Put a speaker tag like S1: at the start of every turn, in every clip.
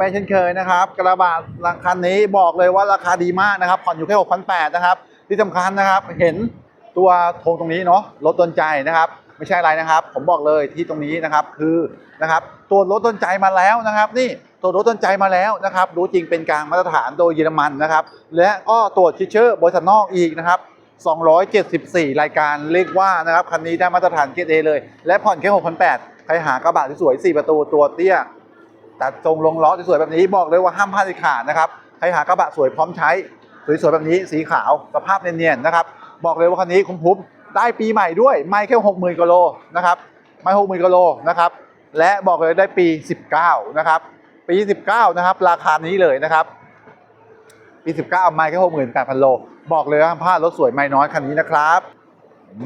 S1: ครับพบกับแปเช่นเคยนะครับ กระบะราคานี้บอกเลยว่าราคาดีมากนะครับ ผ่อนอยู่แค่6,800นะครับ ที่สำคัญนะครับเห็นตัวทงตรงนี้เนาะรถต้นใจนะครับ ไม่ใช่อะไรนะครับ ผมบอกเลยที่ตรงนี้นะครับคือนะครับตัวรถต้นใจมาแล้วนะครับ นี่ตัวรถต้นใจมาแล้วนะครับ รู้จริงเป็นกลางมาตรฐานโดยเยอรมันนะครับ และก็ตรวจชิเชอร์บริษัทนอกอีกนะครับ 274 รายการเรียกว่านะครับ คันนี้ได้มาตรฐานเกรดเอเลย และผ่อนแค่ 6,800 ใครหากระบะสวย 4 ประตูตัวเตี้ย ตัดทรงลงล้อสวยๆแบบนี้บอกเลยว่าห้ามพลาดเด็ดขาดนะครับใครหากระบะสวยพร้อมใช้สวยๆแบบนี้สีขาวสภาพเนียนๆนะครับบอกเลยว่าคันนี้คุ้มพุ้มได้ปีใหม่ด้วยไม่แค่60,000กิโลนะครับไม่60,000กิโลนะครับและบอกเลยได้ปี 19นะครับปี 19นะครับราคานี้เลยนะครับปี 19 ไม่แค่68,000โล บอกเลยว่าห้ามพลาดรถสวยไม่น้อยคันนี้นะครับ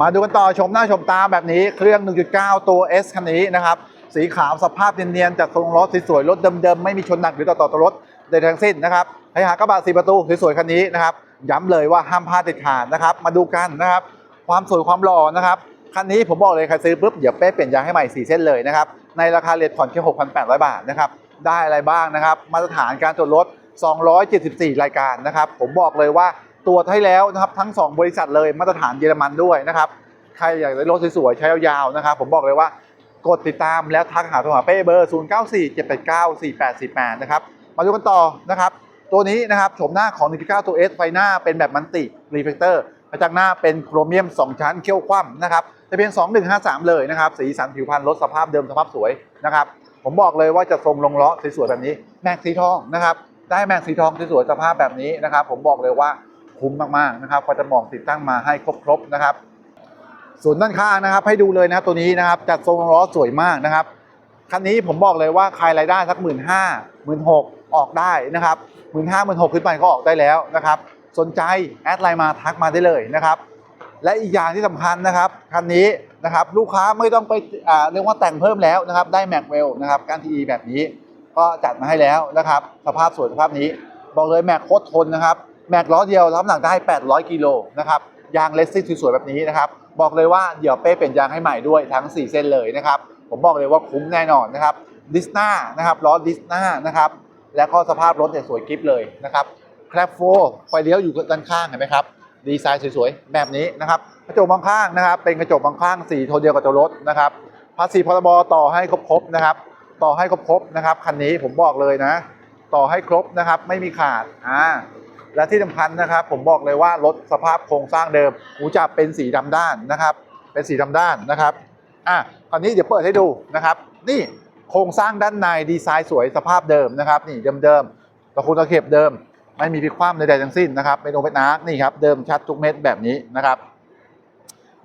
S1: มาดูกันต่อชมหน้าชมตาแบบนี้เครื่อง 1.9 ตัว S คันนี้นะครับ สีขาวสภาพเนียนๆจากทรงรถสวยๆรถเดิมๆไม่มีชนหนักหรือต่อต่อตรถใดทั้งสิ้นนะครับให้หากระบะสีประตูสวยๆคันนี้นะครับย้ำเลยว่าห้ามพลาดเด็ดขาดนะครับ มาดูกันนะครับ ความสวยความหล่อนะครับคันนี้ผมบอกเลยใครซื้อปุ๊บเดี๋ยวเป้เปลี่ยนยางให้ใหม่4เส้นเลยนะครับในราคาเรทผ่อนแค่6,800 บาทนะครับได้อะไรบ้างนะครับ มาตรฐานการตรวจรถ 274 รายการนะครับ ผมบอกเลยว่าตรวจให้แล้วนะครับทั้ง 2 บริษัทเลยมาตรฐานเยอรมันด้วยนะครับใครอยากได้รถสวยๆใช้ยาวๆนะครับ ผมบอกเลยว่า กดติดตามแล้วทักหาโทรหาเป้เบอร์ 0 9 4 7 8 9 4 8 4 8 นะครับ มาดูกันต่อนะครับ ตัวนี้นะครับโฉมหน้าของ 1.9 ตัว S ไฟหน้าเป็นแบบมันติรีเฟกเตอร์กระจังหน้าเป็นโครเมียม 2 ชั้นเขี้ยวคว่ำนะครับจะเป็น 2153 เลยนะครับ สีสันผิวพรรณรถสภาพเดิมสภาพสวยนะครับ ผมบอกเลยว่าจะทรงลงล้อสวยๆแบบนี้ แม็กสีทองนะครับได้แม็กสีทองสวยๆสภาพแบบนี้นะครับ ผมบอกเลยว่าคุ้มมากๆนะครับพอจะมองติดตั้งมาให้ครบๆนะครับ ส่วนด้านข้างนะครับ ให้ดูเลยนะครับตัวนี้นะครับจัดทรงล้อสวยมากนะครับคันนี้ผมบอกเลยว่าใครรายได้สักหมื่นห้าหมื่นหกออกได้นะครับหมื่นห้าหมื่นหกขึ้นไปก็ออกได้แล้วนะครับ สนใจแอดไลน์มาทักมาได้เลยนะครับ และอีกอย่างที่สำคัญนะครับคันนี้นะครับลูกค้าไม่ต้องไปอ่าเรียกว่าแต่งเพิ่มแล้วนะครับ ได้แม็กเวลนะครับการทีแบบนี้ก็จัดมาให้แล้วนะครับ สภาพสวยสภาพนี้ บอกเลยแม็กโคตรทนนะครับ แม็กล้อเดียวรับน้ำหนักได้ 800กิโลนะครับยางเลสซิ่งสวยๆแบบนี้นะครับ บอกเลยว่าเดี๋ยวเป้เปลี่ยนยางให้ใหม่ด้วยทั้ง 4 เส้นเลยนะครับ ผมบอกเลยว่าคุ้มแน่นอนนะครับดิสนานะครับล้อดิสนานะครับ แล้วก็สภาพรถเนี่ยสวยกริปเลยนะครับแคลปโฟไฟเลี้ยวอยู่ด้านข้างเห็นไหมครับดีไซน์สวยๆ แบบนี้นะครับกระจกบางข้างนะครับ เป็นกระจกบางข้างสีโทนเดียวกับตัวรถนะครับภาษีพรบต่อให้ครบๆนะครับ ต่อให้ครบๆนะครับคันนี้ผมบอกเลยนะ ต่อให้ครบนะครับ ไม่มีขาดอ่า และที่สำคัญนะครับ ผมบอกเลยว่ารถสภาพโครงสร้างเดิมหูจับเป็นสีดำด้านนะครับ เป็นสีดำด้านนะครับอะคราวนี้เดี๋ยวเปิดให้ดูนะครับ นี่โครงสร้างด้านในดีไซน์สวยสภาพเดิมนะครับ นี่เดิมๆตะคุตะเข็บเดิม ไม่มีพลิกคว่ำใดๆทั้งสิ้นนะครับเป็นโอเปนอาร์คนี่ครับเดิมชัดทุกเม็ดแบบนี้นะครับ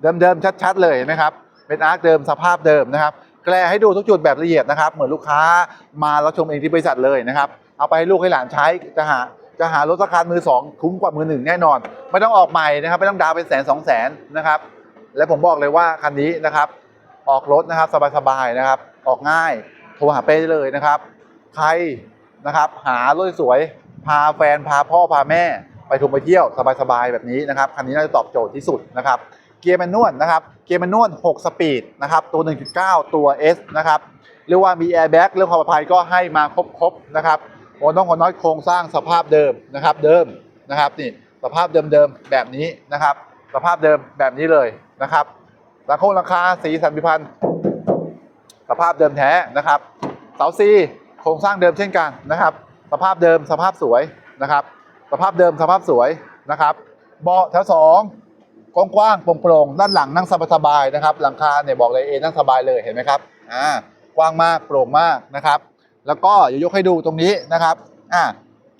S1: เดิมๆชัดๆเลยนะครับเป็นอาร์คเดิมสภาพเดิมนะครับแกลให้ดูทุกจุดแบบละเอียดนะครับ เหมือนลูกค้ามาแล้วชมเองที่บริษัทเลยนะครับ เอาไปให้ลูกให้หลานใช้จะหา จะหารถราคามือสองคุ้มกว่ามือหนึ่งแน่นอน ไม่ต้องออกใหม่นะครับไม่ต้องดาวเป็นแสนสองแสนนะครับ และผมบอกเลยว่าคันนี้นะครับ ออกรถนะครับสบายๆนะครับ ออกง่ายโทรหาเป้เลยนะครับ ใครนะครับ หารถสวยพาแฟนพาพ่อพาแม่ไปท่องไปเที่ยวสบายๆแบบนี้นะครับคันนี้น่าจะตอบโจทย์ที่สุดนะครับ เกียร์แมนนวลนะครับ เกียร์แมนนวล6สปีดนะครับตัว 1.9 ตัว S นะครับเรียกว่ามีแอร์แบ็กเรื่องความปลอดภัยก็ให้มาครบๆนะครับ โอน้องคนน้อยโครงสร้างสภาพเดิมนะครับ เดิมนะครับนี่สภาพเดิมๆแบบนี้นะครับ สภาพเดิมแบบนี้เลยนะครับราคาราคาสีสันพิพันธ์สภาพเดิมแท้นะครับเสาซีโครงสร้างเดิมเช่นกันนะครับ สภาพเดิมสภาพสวยนะครับ สภาพเดิมสภาพสวยนะครับ เบาะแถวสองกว้างๆโปร่งๆด้านหลังนั่งสบายๆนะครับ หลังคาเนี่ยบอกเลยเอนั่งสบายเลยเห็นไหมครับอ่ากว้างมากโปร่งมากนะครับ แล้วก็เดี๋ยกให้ดูตรงนี้นะครับอ่า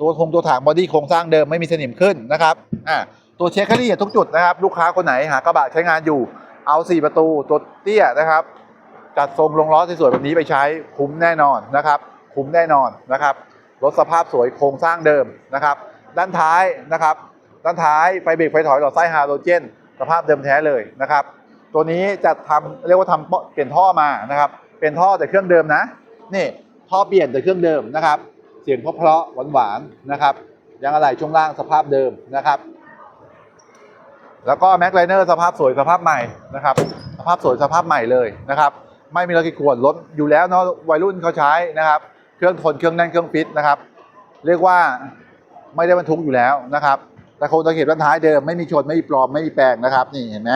S1: ตัวคงตัวถังบอดี้โครงสร้างเดิมไม่มีสนิมขึ้นนะครับอ่าตัวเช็คให้ละเอียดทุกจุดนะครับ ลูกค้าคนไหนหากระบะใช้งานอยู่เอา 4 ประตูตัวเตี้ยนะครับจัดทรงลงล้อสวยๆแบบนี้ไปใช้คุ้มแน่นอนนะครับ คุ้มแน่นอนนะครับรถสภาพสวยโครงสร้างเดิมนะครับ ด้านท้ายนะครับ ด้านท้ายไฟเบรกไฟถอยหลอดไส้ฮาโลเจน สภาพเดิมแท้เลยนะครับ ตัวนี้จะทำเรียกว่าทำเปลี่ยนท่อมานะครับ เปลี่ยนท่อแต่เครื่องเดิมนะ นี่ ท่อเปลี่ยนแต่เครื่องเดิมนะครับ เสียงเพราะๆหวานๆนะครับยางอะไหล่ช่วงล่างสภาพเดิมนะครับ แล้วก็แม็กไลเนอร์สภาพสวยสภาพใหม่นะครับ สภาพสวยสภาพใหม่เลยนะครับ ไม่มีรอยขีดข่วนรถอยู่แล้วเนาะวัยรุ่นเขาใช้นะครับ เครื่องทนเครื่องแน่นเครื่องฟิตนะครับ เรียกว่าไม่ได้บรรทุกอยู่แล้วนะครับแต่โครงตะเข็บด้านท้ายเดิมไม่มีชนไม่มีปลอมไม่มีแปลงนะครับ นี่เห็นไหม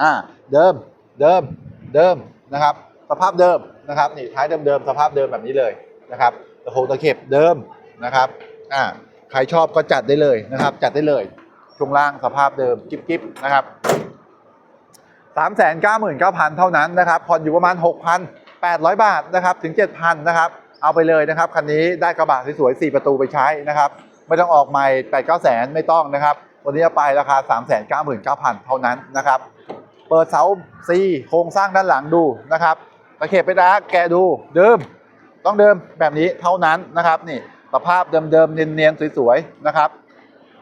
S1: อ่าเดิมเดิมเดิมนะครับ สภาพเดิมนะครับนี่ท้ายเดิมๆสภาพเดิมแบบนี้เลยนะครับตะโครงตะเข็บเดิมนะครับอ่าใครชอบก็จัดได้เลยนะครับ จัดได้เลยช่วงล่างสภาพเดิมกิ๊บๆนะครับ3 9 9 9 0 0 0เก้าพันเท่านั้นนะครับผ่อนอยู่ประมาณ6,800บาทนะครับถึง7,000นนะครับเอาไปเลยนะครับคันนี้ได้กระบะสวยๆ4ประตูไปใช้นะครับ ไม่ต้องออกใหม่8 9แสนไม่ต้องนะครับ วันนี้ไปราคา3 9 9 9 0 0 0เท่านั้นนะครับ เปิดเสาซีโครงสร้างด้านหลังดูนะครับ ตะเข็บไปดาแกะดูเดิม ต้องเดิมแบบนี้เท่านั้นนะครับนี่สภาพเดิมๆเนียนๆสวยๆนะครับ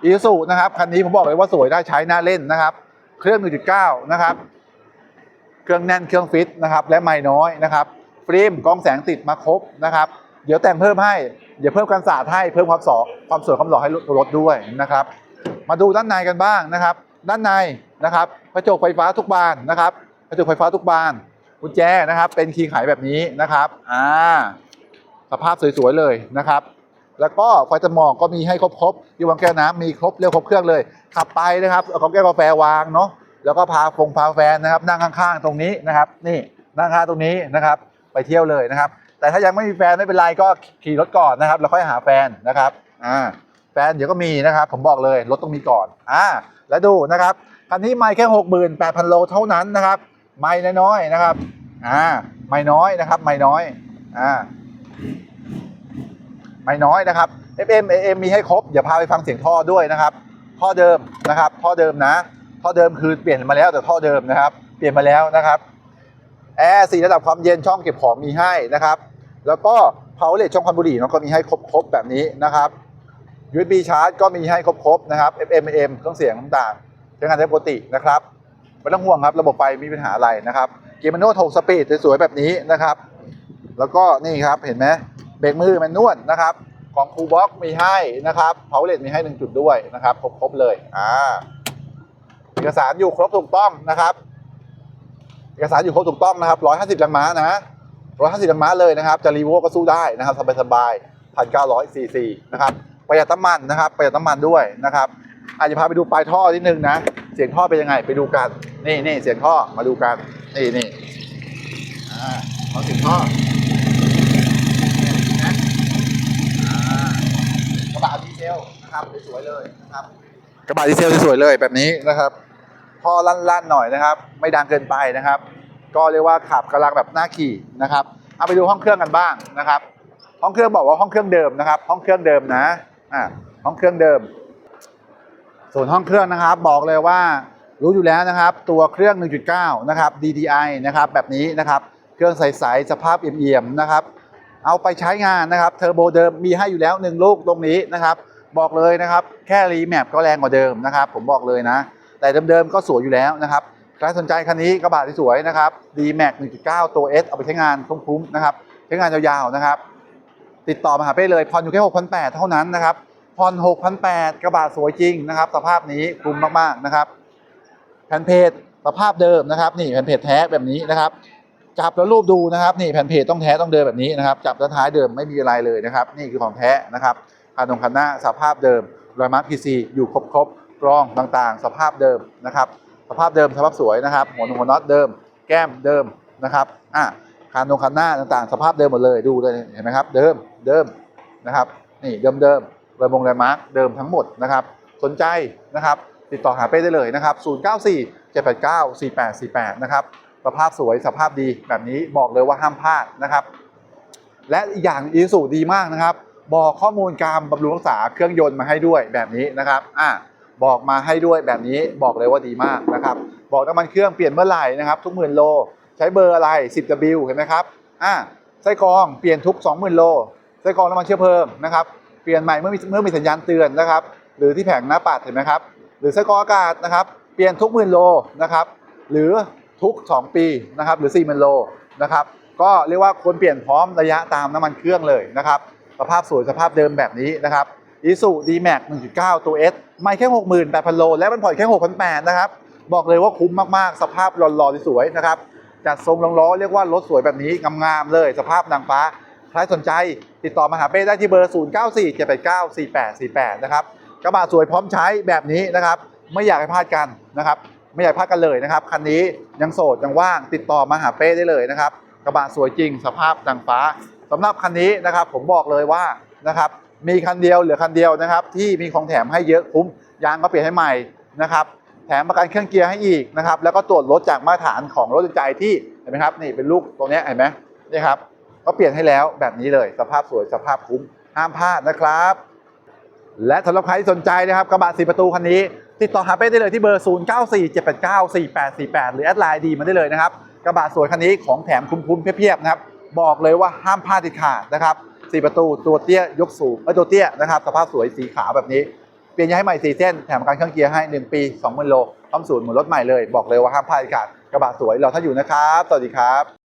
S1: อีซูนะครับคันนี้ผมบอกเลยว่าสวยน่าใช้หน่าเล่นนะครับ เครื่อง 1.9 นะครับ เครื่องแน่นเครื่องฟิตนะครับ และไม่น้อยนะครับฟิล์มกล้องแสงติดมาครบนะครับ เดี๋ยวแต่งเพิ่มให้เดี๋ยวเพิ่มกันสาดให้เพิ่มความสอความสวยความหล่อให้รถด้วยนะครับ มาดูด้านในกันบ้างนะครับ ด้านในนะครับกระจกไฟฟ้าทุกบานนะครับกระจกไฟฟ้าทุกบาน กุญแจนะครับ เป็นคีย์ไขแบบนี้นะครับอ่าสภาพสวยๆเลยนะครับ แล้วก็ไฟจมองก็มีให้ครบๆที่วางแก้วน้ำมีครบเรียกครบเครื่องเลย ขับไปนะครับเอาของแก้วกาแฟวางเนาะแล้วก็พาฟงพาแฟนนะครับ นั่งข้างๆตรงนี้นะครับ นี่นั่งข้างตรงนี้นะครับ ไปเที่ยวเลยนะครับ แต่ถ้ายังไม่มีแฟนไม่เป็นไรก็ขี่รถก่อนนะครับแล้วค่อยหาแฟนนะครับอ่าแฟนเดี๋ยวก็มีนะครับ ผมบอกเลยรถต้องมีก่อนอ่าแล้วดูนะครับคันนี้ไม่แค่หกหมื่นแปดพันโลเท่านั้นนะครับ ไม่น้อยๆนะครับ อ่า ไม่น้อยนะครับ ไม่น้อย อ่า ไม่น้อยนะครับ FM AM มีให้ครบเดี๋ยวพาไปฟังเสียงท่อด้วยนะครับ ท่อเดิมนะครับ ท่อเดิมนะ ท่อเดิมคือเปลี่ยนมาแล้วแต่ท่อเดิมนะครับ เปลี่ยนมาแล้วนะครับ แอร์สี่ระดับความเย็นช่องเก็บของมีให้นะครับ แล้วก็เพาเลทช่องควันบุหรี่เนาะก็มีให้ครบๆแบบนี้นะครับ USB ชาร์จก็มีให้ครบๆนะครับ FM AM เครื่องเสียงต่างๆใช้งานได้ปกตินะครับ ไม่ต้องห่วงครับ ระบบไฟไม่มีปัญหาอะไรนะครับเกียร์มันโน่6สปีดสวยๆแบบนี้นะครับ แล้วก็นี่ครับเห็นไหมเบรกมือแมนนวลนะครับ ของคูบ็อกมีให้นะครับเพาเลมีให้หนึ่งจุดด้วยนะครับครบๆเลยอ่าเอกสารอยู่ครบถูกต้องนะครับ เอกสารอยู่ครบถูกต้องนะครับ 150แรงม้านะ150แรงม้าเลยนะครับ จะรีโวก็สู้ได้นะครับสบายๆ1,900ซีซีนะครับประหยัดน้ำมันนะครับประหยัดน้ำมันด้วยนะครับอาจจะพาไปดูปลายท่อนิดนึงนะ เสียงท่อเป็นยังไงไปดูกัน นี่นี่เสียงท่อมาดูกัน นี่นี่อ่าเอาเสียงท่อนะกระบะดีเซลนะครับสวยๆเลยนะครับ กระบะดีเซลสวยๆเลยแบบนี้นะครับท่อลั่นๆหน่อยนะครับ ไม่ดังเกินไปนะครับ ก็เรียกว่าขับกำลังแบบหน้าขี่นะครับเอาไปดูห้องเครื่องกันบ้างนะครับ ห้องเครื่องบอกว่าห้องเครื่องเดิมนะครับ ห้องเครื่องเดิมนะอ่าห้องเครื่องเดิม ส่วนห้องเครื่องนะครับ บอกเลยว่า รู้อยู่แล้วนะครับ ตัวเครื่อง 1.9 นะครับ DDI นะครับแบบนี้นะครับ เครื่องใสๆสภาพเอี่ยมๆนะครับ เอาไปใช้งานนะครับเทอร์โบเดิมมีให้อยู่แล้ว 1 ลูกตรงนี้นะครับ บอกเลยนะครับ แค่รีแมปก็แรงกว่าเดิมนะครับ ผมบอกเลยนะ แต่เดิมๆก็สวยอยู่แล้วนะครับใครสนใจคันนี้กระบะที่สวยนะครับ D Max 1.9 ตัว S เอาไปใช้งานคุ้มๆนะครับ ใช้งานยาวๆนะครับ ติดต่อมาหาเป้เลยผ่อนอยู่แค่6,800 เท่านั้นนะครับผ่อน6,800 กระบะสวยจริงนะครับ สภาพนี้คุ้มมากๆนะครับ แผ่นเพจสภาพเดิมนะครับนี่แผ่นเพจแท้แบบนี้นะครับจับแล้วรูปดูนะครับนี่แผ่นเพจต้องแท้ต้องเดิมแบบนี้นะครับจับด้านท้ายเดิมไม่มีอะไรเลยนะครับ นี่คือของแท้นะครับคันตรงคันหน้าสภาพเดิมรอยมาร์คพีซีอยู่ครบๆกรองต่างๆ สภาพเดิมนะครับ สภาพเดิมสภาพสวยนะครับ หัวหนหัวน็อตเดิม แก้มเดิมนะครับอะคันตรงคันหน้าต่างๆ สภาพเดิมหมดเลยดูเลยเห็นไหมครับ เดิมเดิมนะครับนี่เดิมเดิมรอยมงรอยมาร์คเดิมทั้งหมดนะครับ สนใจนะครับ ติดต่อหาเป้ได้เลยนะครับ 094 789 4848 นะครับ สภาพสวยสภาพดีแบบนี้บอกเลยว่าห้ามพลาดนะครับ และอีกอย่างอีสูดีมากนะครับ บอกข้อมูลการบำรุงรักษาเครื่องยนต์มาให้ด้วยแบบนี้นะครับอะบอกมาให้ด้วยแบบนี้บอกเลยว่าดีมากนะครับ บอกน้ำมันเครื่องเปลี่ยนเมื่อไหร่นะครับ ทุกหมื่นโล ใช้เบอร์อะไร 10W เห็นไหมครับอะไส้กรองเปลี่ยนทุก 20,000 โลไส้กรองน้ำมันเชื้อเพลิงนะครับเปลี่ยนใหม่เมื่อมีเมื่อมีสัญญาณเตือนนะครับ หรือที่แผงหน้าปัดเห็นไหมครับ หรือไส้กรออากาศนะครับ เปลี่ยนทุกหมื่นโลนะครับ หรือทุก 2 ปีนะครับ หรือ4 0 0 0โลนะครับ ก็เรียกว่าควรเปลี่ยนพร้อมระยะตามน้ำมันเครื่องเลยนะครับ สภาพสวยสภาพเดิมแบบนี้นะครับอีซูดีแม็ก1.9 ตัว S ไม่แค่ 68,000 โล และมันผ่อนแค่ 6,800 นะครับ บอกเลยว่าคุ้มมากๆ สภาพหล่อๆสวยๆนะครับ จัดทรงรองล้อเรียกว่ารถสวยแบบนี้งามๆเลย สภาพนางฟ้า ใครสนใจติดต่อมาหาเป้ได้ที่เบอร์ 0 9 4 7 8 9 4 8 4 8 นะครับ กระบะสวยพร้อมใช้แบบนี้นะครับ ไม่อยากให้พลาดกันนะครับ ไม่อยากพลาดกันเลยนะครับ คันนี้ยังโสดยังว่างติดต่อมาหาเป้ได้เลยนะครับ กระบะสวยจริง สภาพดังฟ้าสำหรับคันนี้นะครับ ผมบอกเลยว่านะครับมีคันเดียวเหลือคันเดียวนะครับ ที่มีของแถมให้เยอะคุ้มยางก็เปลี่ยนให้ใหม่นะครับแถมประกันเครื่องเกียร์ให้อีกนะครับ แล้วก็ตรวจรถจากมาตรฐานของรถยนต์ใจที่เห็นไหมครับ นี่เป็นลูกตรงนี้เห็นไหมนี่ครับ ก็เปลี่ยนให้แล้วแบบนี้เลย สภาพสวยสภาพคุ้มห้ามพลาดนะครับ และสำหรับใครที่สนใจนะครับกระบะสีประตูคันนี้ ติดต่อหาเป้ได้เลยที่เบอร์ 0 9 4 7 8 9 4 8 4 8 หรือแอดไลน์ดีมาได้เลยนะครับกระบะสวยคันนี้ของแถมคุ้มๆเพียบๆนะครับบอกเลยว่าห้ามพลาดติดขาดนะครับสีประตูตัวเตี้ยยกสูงเอ้ตัวเตี้ยนะครับสภาพสวยสีขาวแบบนี้เปลี่ยนยางให้ใหม่สีเส้นแถมกันเครื่องเกียร์ให้ 1 ปี20,000โลพร้อมศูนย์เหมือนรถใหม่เลย บอกเลยว่าห้ามพลาดติดขาดกระบะสวยเราถ้าอยู่นะครับสวัสดีครับ